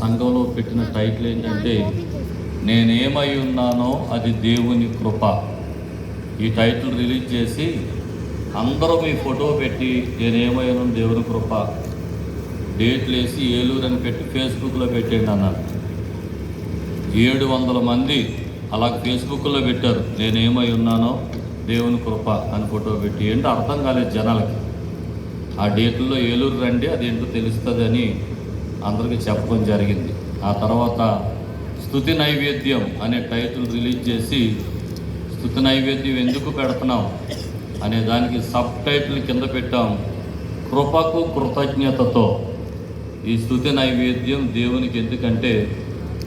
సంఘంలో పెట్టిన టైటిల్ ఏంటంటే నేనేమై ఉన్నానో అది దేవుని కృప. ఈ టైటిల్ రిలీజ్ చేసి అందరూ మీ ఫోటో పెట్టి నేనేమయ్యాను దేవుని కృప. డేట్లు వేసి ఏలూరు అని పెట్టి ఫేస్బుక్లో పెట్టండి అన్నారు. ఏడు వందల మంది అలా ఫేస్బుక్లో పెట్టారు. నేనేమై ఉన్నానో దేవుని కృప అని ఫోటో పెట్టి ఏంటో అర్థం కాలేదు జనాలకి. ఆ డేట్లో ఏలూరు రండి అది ఏంటో తెలుస్తుంది అని అందరికీ చెప్పడం జరిగింది. ఆ తర్వాత స్థుతి నైవేద్యం అనే టైటిల్ రిలీజ్ చేసి స్థుతి నైవేద్యం ఎందుకు పెడుతున్నాం అనే దానికి సబ్ టైటిల్ కింద పెట్టాం. కృపకు కృతజ్ఞతతో ఈ స్థుతి నైవేద్యం దేవునికి ఎందుకంటే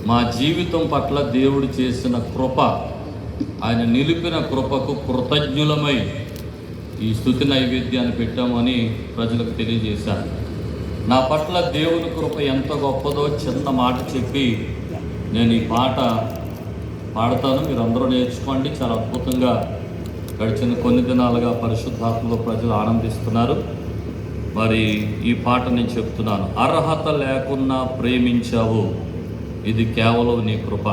మా జీవితం పట్ల దేవుడు చేసిన కృప ఆయన నిలిపిన కృపకు కృతజ్ఞులమై ఈ స్థుతి నైవేద్యాన్ని పెట్టామని ప్రజలకు తెలియజేశారు. నా పట్ల దేవుని కృప ఎంత గొప్పదో చిన్న మాట చెప్పి నేను ఈ పాట పాడతాను. మీరు అందరూ నేర్చుకోండి. చాలా అద్భుతంగా గడిచిన కొన్ని దినాలుగా పరిశుద్ధాత్మలో ప్రజలు ఆనందిస్తున్నారు. మరి ఈ పాట నేను చెప్తున్నాను. అర్హత లేకున్నా ప్రేమించావు. ఇది కేవలం నీ కృప.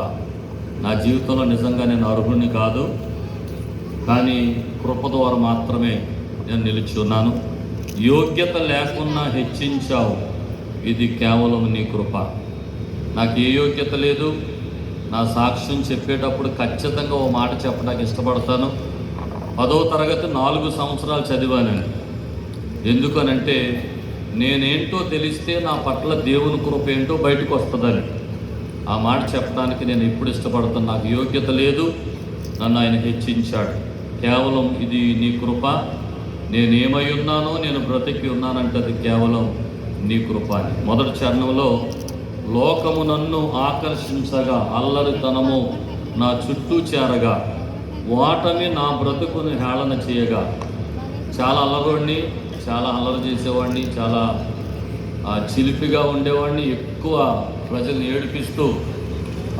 నా జీవితంలో నిజంగా నేను అర్హుని కాదు. కానీ కృప ద్వారా మాత్రమే నేను నిలిచి ఉన్నాను. యోగ్యత లేకుండా హెచ్చించావు. ఇది కేవలం నీ కృప. నాకు ఏ యోగ్యత లేదు. నా సాక్ష్యం చెప్పేటప్పుడు ఖచ్చితంగా ఓ మాట చెప్పడానికి ఇష్టపడతాను. పదో తరగతి నాలుగు సంవత్సరాలు చదివానండి ఎందుకనంటే నేనేంటో తెలిస్తే నా పట్ల దేవుని కృప ఏంటో బయటకు వస్తుందని. ఆ మాట చెప్పడానికి నేను ఇప్పుడు ఇష్టపడతాను. నాకు యోగ్యత లేదు. నన్ను ఆయన హెచ్చించాడు. కేవలం ఇది నీ కృప. నేనేమై ఉన్నానో నేను బ్రతికి ఉన్నానంటది అది కేవలం నీ కృపాని. మొదటి చరణంలో లోకము నన్ను ఆకర్షించగా అల్లరితనము నా చుట్టూ చేరగా వాటమి నా బ్రతుకును హేళన చేయగా. చాలా అల్లరోడిని చాలా అల్లరి చేసేవాడిని చాలా చిలిపిగా ఉండేవాడిని ఎక్కువ ప్రజల్ని ఏడిపిస్తూ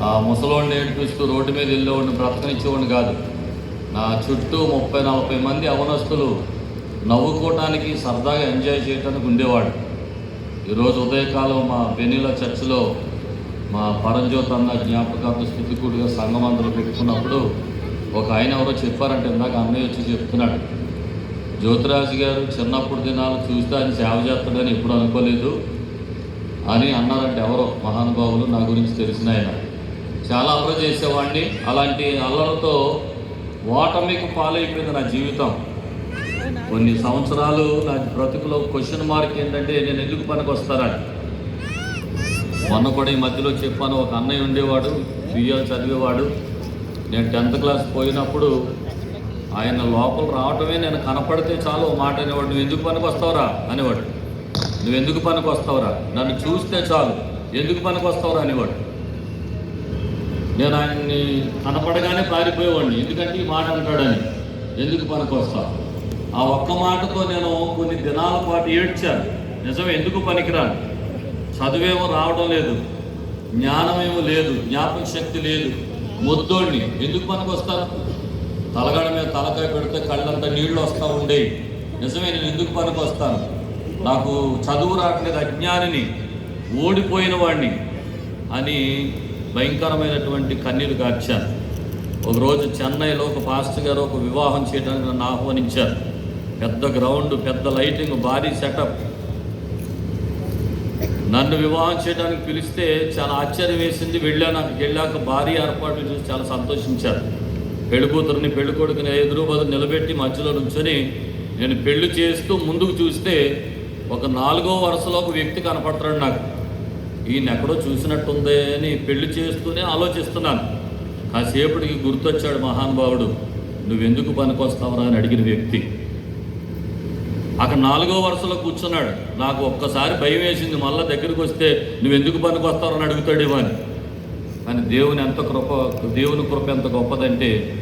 ఆ ముసలోడిని ఏడిపిస్తూ రోడ్డు మీద వెళ్ళేవాడిని బ్రతకనిచ్చేవాడిని కాదు. నా చుట్టూ ముప్పై నలభై మంది అవనస్తులు నవ్వుకోవటానికి సరదాగా ఎంజాయ్ చేయడానికి ఉండేవాడు. ఈరోజు ఉదయకాలం మా బెనీల చర్చిలో మా పరంజ్యోత్ అన్న జ్ఞాపకార్థ స్థుతికుడిగా సంఘం అందరూ పెట్టుకున్నప్పుడు ఒక ఆయన ఎవరో చెప్పారంటే ఇందాక అన్నయ్య వచ్చి చెప్తున్నాడు. జ్యోతిరాజు గారు చిన్నప్పుడు దినాలు చూస్తే ఆయన సేవ చేస్తాడని ఎప్పుడు అనుకోలేదు అని అన్నారంటే ఎవరో మహానుభావులు నా గురించి తెలిసిన ఆయన. చాలా అల్లరి చేసేవాడిని. అలాంటి అల్లరితో ఓటమికి పాలైపోయింది నా జీవితం. కొన్ని సంవత్సరాలు నా బ్రతుకులో క్వశ్చన్ మార్క్ ఏంటంటే నేను ఎందుకు పనికి వస్తానని మొన్న కూడా ఈ మధ్యలో చెప్పాను ఒక అన్నయ్య ఉండేవాడు బిఎల్ చదివేవాడు. నేను టెన్త్ క్లాస్ పోయినప్పుడు ఆయన లోపల రావటమే నేను కనపడితే చాలు మాట అనేవాడు నువ్వు ఎందుకు పనికి వస్తావురా అనేవాడు. నువ్వు ఎందుకు పనికి వస్తావురా నన్ను చూస్తే చాలు ఎందుకు పనికి వస్తావురా అనేవాడు. నేను ఆయన్ని కనపడగానే పారిపోయేవాడిని. ఎందుకంటే ఈ మాట అంటాడని ఎందుకు పనికి వస్తావు ఆ ఒక్క మాటతో నేను కొన్ని దినాల పాటు ఏడ్చాను. నిజం ఎందుకు పనికిరాను? చదువేమో రావడం లేదు జ్ఞానమేమో లేదు జ్ఞాపక శక్తి లేదు. ముద్దోడిని ఎందుకు పనికి వస్తారు తలగడ మీద తలకాయ పెడితే కళ్ళంతా నీళ్ళు వస్తూ ఉండేవి నిజమే నేను ఎందుకు పనికి వస్తాను నాకు చదువు రావట్లేదు అజ్ఞానిని ఓడిపోయిన వాడిని అని భయంకరమైనటువంటి కన్నీరు కార్చాను ఒకరోజు చెన్నైలో ఒక పాస్టర్ గారు ఒక వివాహం చేయడానికి నన్ను ఆహ్వానించారు. పెద్ద గ్రౌండ్ పెద్ద లైటింగ్ భారీ సెటప్. నన్ను వివాహం చేయడానికి పిలిస్తే చాలా ఆశ్చర్యం వేసింది. వెళ్ళాను వెళ్ళాక భారీ ఏర్పాట్లు చూసి చాలా సంతోషించారు. పెళ్ళికూతురిని పెళ్ళికొడుకుని ఎదురు బదులు నిలబెట్టి మధ్యలో నుంచొని నేను పెళ్ళి చేస్తూ ముందుకు చూస్తే ఒక నాలుగో వరుసలో ఒక వ్యక్తి కనపడతాడు నాకు. ఈయన ఎక్కడో చూసినట్టుందే అని పెళ్ళి చేస్తూనే ఆలోచిస్తున్నాను. కాసేపటికి గుర్తొచ్చాడు మహానుభావుడు. నువ్వెందుకు పనికొస్తావురా? అని అడిగిన వ్యక్తి. అక్కడ నాలుగో వరుసలో కూర్చున్నాడు. నాకు ఒక్కసారి భయం వేసింది. మళ్ళీ దగ్గరికి వస్తే నువ్వెందుకు పనికొస్తావని అడుగుతాడేమో అని కానీ దేవుని ఎంత కృప దేవుని కృప ఎంత గొప్పదంటే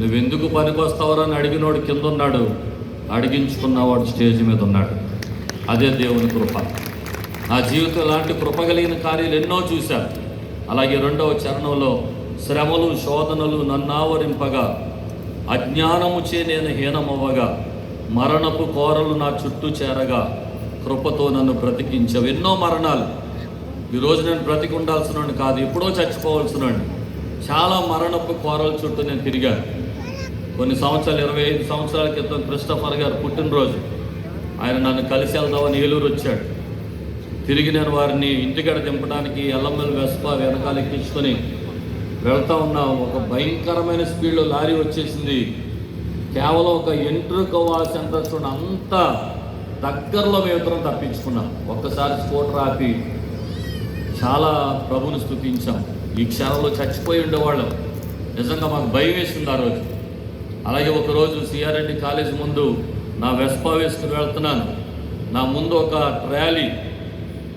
నువ్వెందుకు పనికి అని అడిగినోడు కింద ఉన్నాడు అడిగించుకున్నవాడు స్టేజ్ మీద ఉన్నాడు. అదే దేవుని కృప. నా జీవితం ఇలాంటి కృప కలిగిన కార్యాలు ఎన్నో చూశాను అలాగే రెండవ చరణంలో శ్రమలు శోధనలు నన్నావరింపగా అజ్ఞానముచే నేను హీనమవ్వగా మరణపు కోరలు నా చుట్టూ చేరగా కృపతో నన్ను బ్రతికించావు. ఎన్నో మరణాలు. ఈరోజు నేను బ్రతికి ఉండాల్సిన కాదు ఎప్పుడో చచ్చిపోవాల్సిన చాలా మరణపు కోరల చుట్టూ నేను తిరిగాను. కొన్ని సంవత్సరాలు ఇరవై ఐదు సంవత్సరాల క్రితం క్రిస్టఫర్ గారు పుట్టినరోజు. ఆయన నన్ను కలిసి వెళ్దామని ఏలూరు వచ్చాడు. తిరిగి నేను వారిని ఇంటికాడ దింపడానికి ఎల్లమ్మల్ వెస్పా వెనకాల ఎక్కించుకొని వెళ్తా ఉన్న. ఒక భయంకరమైన స్పీడ్లో లారీ వచ్చేసింది. కేవలం ఒక ఎంట్రుక వాసి అంతా చూడండి అంత దగ్గరలో మేము ఇద్దరం తప్పించుకున్నాం. ఒక్కసారి స్కూటర్ ఆపి చాలా ప్రభుని స్థుతించాం ఈ క్షణంలో చచ్చిపోయి ఉండేవాళ్ళం. నిజంగా మాకు భయం వేసింది ఆ రోజు. అలాగే ఒకరోజు సిఆర్ఎండి కాలేజ్ ముందు నా వెస్పా వేసుకుని వెళ్తున్నాను. నా ముందు ఒక ట్రాలీ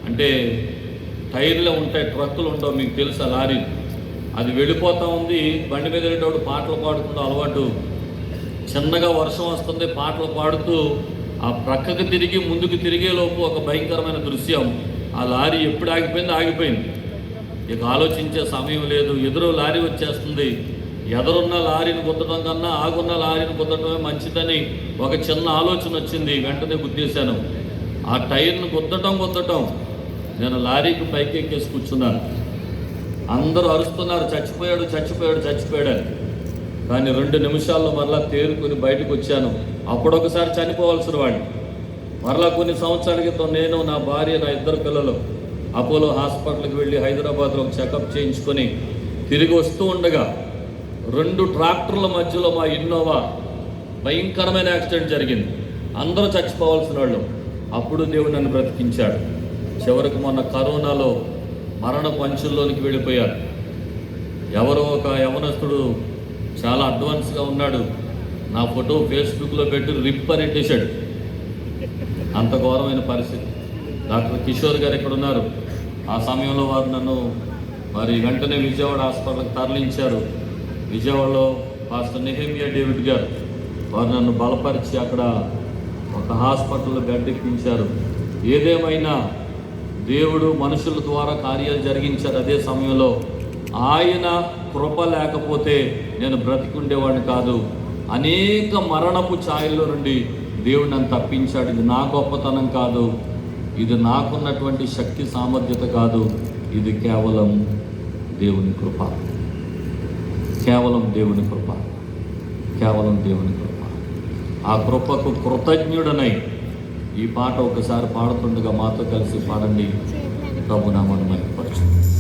అంటే టైర్లో ఉంటాయి ట్రక్కులు ఉంటావు మీకు తెలుసా లారీ. అది వెళ్ళిపోతూ ఉంది బండి మీద వెళ్ళేటప్పుడు పాటలు పాడుకుంటూ అలవాటు చిన్నగా వర్షం వస్తుంది పాటలు పాడుతూ ఆ ప్రక్కకు తిరిగి ముందుకు తిరిగేలోపు ఒక భయంకరమైన దృశ్యం. ఆ లారీ ఎప్పుడు ఆగిపోయింది ఆగిపోయింది. ఇక ఆలోచించే సమయం లేదు. ఎదురు లారీ వచ్చేస్తుంది. ఎదురున్న లారీని గుద్దడం కన్నా ఆగున్న లారీని గుద్దడమే మంచిదని ఒక చిన్న ఆలోచన వచ్చింది. వెంటనే గుద్దేశాను. ఆ టైర్ను గుద్దటం గుద్దటం. నేను లారీకి పైకి ఎక్కేసి కూర్చున్నాను. అందరూ అరుస్తున్నారు చచ్చిపోయాడు చచ్చిపోయాడు చచ్చిపోయాడు కానీ రెండు నిమిషాల్లో మరలా తేరుకుని బయటకు వచ్చాను. అప్పుడొకసారి చనిపోవాల్సిన వాడిని. మరలా కొన్ని సంవత్సరాల క్రితం నేను నా భార్య నా ఇద్దరు పిల్లలు అపోలో హాస్పిటల్కి వెళ్ళి హైదరాబాద్లో చెకప్ చేయించుకొని తిరిగి వస్తూ ఉండగా రెండు ట్రాక్టర్ల మధ్యలో మా ఇన్నోవా భయంకరమైన యాక్సిడెంట్ జరిగింది. అందరూ చచ్చిపోవాల్సిన వాళ్ళు. అప్పుడు దేవుడు నన్ను బ్రతికించాడు. చివరికి మొన్న కరోనాలో మరణ పంచుల్లోనికి వెళ్ళిపోయారు. ఎవరో ఒక యవనస్తుడు చాలా అడ్వాన్స్గా ఉన్నాడు. నా ఫోటో ఫేస్బుక్లో పెట్టి రిప్ అని పెట్టేశాడు అంత ఘోరమైన పరిస్థితి. డాక్టర్ కిషోర్ గారు ఇక్కడ ఉన్నారు ఆ సమయంలో వారు నన్ను మరి వెంటనే విజయవాడ హాస్పిటల్కి తరలించారు. విజయవాడలో పాస్టర్ నెహేమియా డేవిడ్ గారు వారు నన్ను బలపరిచి అక్కడ ఒక హాస్పిటల్లో బెడ్ ఎక్కించారు. ఏదేమైనా దేవుడు మనుషుల ద్వారా కార్యాలు జరిగించారు. అదే సమయంలో ఆయన కృప లేకపోతే నేను బ్రతికుండేవాడిని కాదు. అనేక మరణపు ఛాయల్లో నుండి దేవుడు నన్ను తప్పించాడు. ఇది నా గొప్పతనం కాదు. ఇది నాకున్నటువంటి శక్తి సామర్థ్యత కాదు. ఇది కేవలం దేవుని కృప. కేవలం దేవుని కృప. కేవలం దేవుని కృప. ఆ కృపకు కృతజ్ఞుడనై ఈ పాట ఒకసారి పాడుతుండగా మాతో కలిసి పాడండి. ప్రభు నామను మహిమపరచు